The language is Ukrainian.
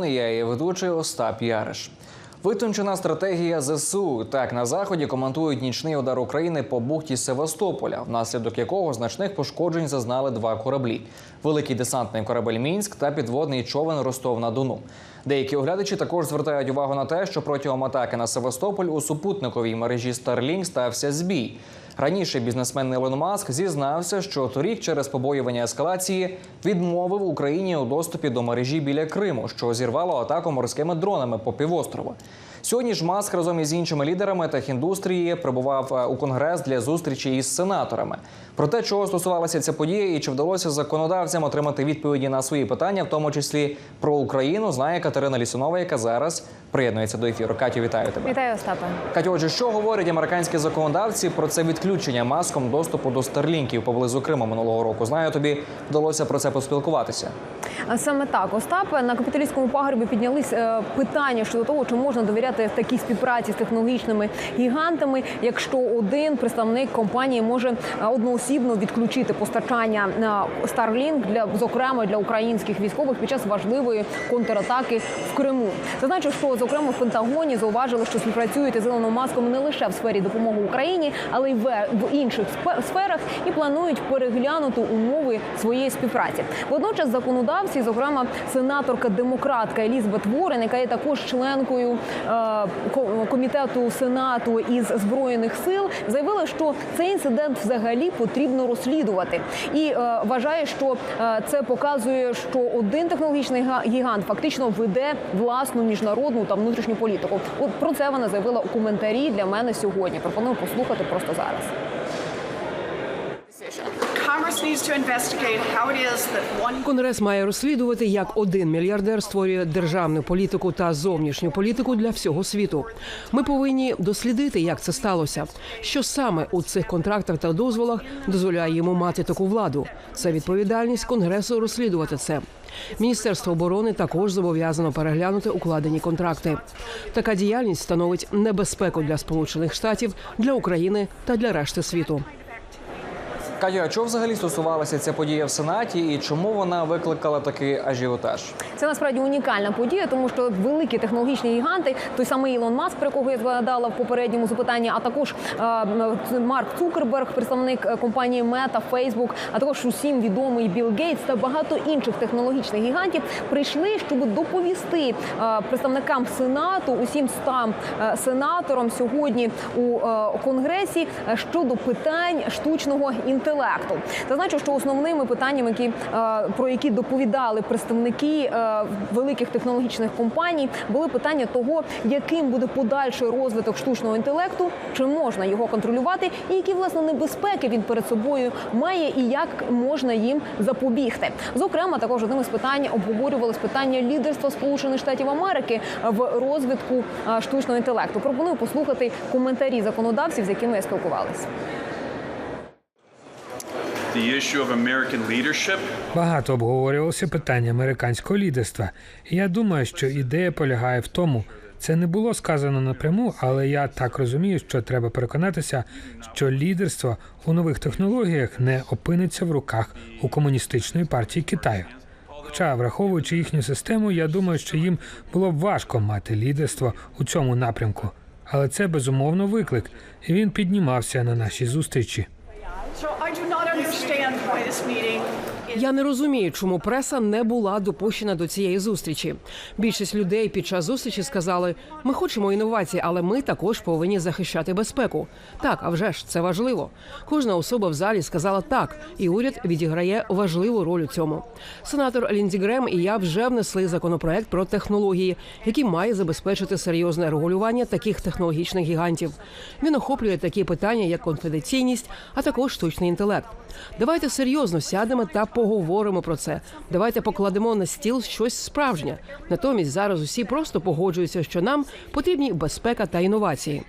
Я її ведучий Остап Яриш. Витончена стратегія ЗСУ. Так на заході коментують нічний удар України по бухті Севастополя, внаслідок якого значних пошкоджень зазнали два кораблі: великий десантний корабель Мінськ та підводний човен Ростов на Дону. Деякі оглядачі також звертають увагу на те, що протягом атаки на Севастополь у супутниковій мережі Starlink стався збій. Раніше бізнесмен Ілон Маск зізнався, що торік через побоювання ескалації відмовив Україні у доступі до мережі біля Криму, що зірвало атаку морськими дронами по півострову. Сьогодні ж Маск разом із іншими лідерами техіндустрії прибував е, у конгрес для зустрічі із сенаторами. Про те, чого стосувалася ця подія і чи вдалося законодавцям отримати відповіді на свої питання, в тому числі про Україну, знає Катерина Лісунова, яка зараз приєднується до ефіру. Катю, вітаю тебе. Вітаю, Остапе. Катю, отже, що говорять американські законодавці про це відключення маском доступу до старлінків поблизу Криму минулого року? Знаю, тобі вдалося про це поспілкуватися. Саме так, Остапе, на капіталістському пагорбі піднялись е, питання щодо того, чи можна довіряти такій співпраці з технологічними гігантами, якщо один представник компанії може е, одноосібно відключити постачання на Starlink для зокрема для українських військових під час важливої контратаки в Криму. Значить, що зокрема в Пентагоні зауважили, що співпрацюють із Ілоном Маском не лише в сфері допомоги Україні, але й в інших сферах і планують переглянути умови своєї співпраці. Водночас законодавці, зокрема сенаторка демократка Елізабет Ворен, яка є також членкою е, комітету сенату із збройних сил, заявила, що цей інцидент взагалі потрібно розслідувати, і е, вважає, що е, це показує, що один технологічний га- гігант фактично веде власну міжнародну та внутрішню політику. От про це вона заявила у коментарі для мене сьогодні. Пропоную послухати просто зараз. Конгрес має розслідувати, як один мільярдер створює державну політику та зовнішню політику для всього світу. Ми повинні дослідити, як це сталося. Що саме у цих контрактах та дозволах дозволяє йому мати таку владу. Це відповідальність конгресу розслідувати це. Міністерство оборони також зобов'язано переглянути укладені контракти. Така діяльність становить небезпеку для Сполучених Штатів, для України та для решти світу. Катю, а чого взагалі стосувалася ця подія в Сенаті і чому вона викликала такий ажіотаж? Це насправді унікальна подія, тому що великі технологічні гіганти, той самий Ілон Маск, про якого я згадала в попередньому запитанні, а також е, Марк Цукерберг, представник е, компанії Meta, Facebook, а також усім відомий Білл Гейтс та багато інших технологічних гігантів прийшли, щоб доповісти е, представникам сенату, усім стам е, сенаторам сьогодні у е, конгресі е, щодо питань штучного інтелекту. Та значить, що основними питаннями, які е, про які доповідали представники е, великих технологічних компаній, були питання того, яким буде подальший розвиток штучного інтелекту, чи можна його контролювати, і які власне небезпеки він перед собою має, і як можна їм запобігти. Зокрема, також одним із питань обговорювалось питання лідерства Сполучених Штатів Америки в розвитку е, штучного інтелекту. Пропоную послухати коментарі законодавців, з якими я спілкувалася. Багато обговорювалося питання американського лідерства. І я думаю, що ідея полягає в тому, це не було сказано напряму, але я так розумію, що треба переконатися, що лідерство у нових технологіях не опиниться в руках у комуністичної партії Китаю. Хоча, враховуючи їхню систему, я думаю, що їм було б важко мати лідерство у цьому напрямку. Але це безумовно виклик, і він піднімався на нашій зустрічі. understand why this meeting Я не розумію, чому преса не була допущена до цієї зустрічі. Більшість людей під час зустрічі сказали: ми хочемо інновацій, але ми також повинні захищати безпеку. Так, а вже ж це важливо. Кожна особа в залі сказала так, і уряд відіграє важливу роль у цьому. Сенатор Лінзі Грем і я вже внесли законопроект про технології, який має забезпечити серйозне регулювання таких технологічних гігантів. Він охоплює такі питання, як конфіденційність, а також штучний інтелект. Давайте серйозно сядемо та поговоримо про це. Давайте покладемо на стіл щось справжнє. Натомість зараз усі просто погоджуються, що нам потрібні безпека та інновації.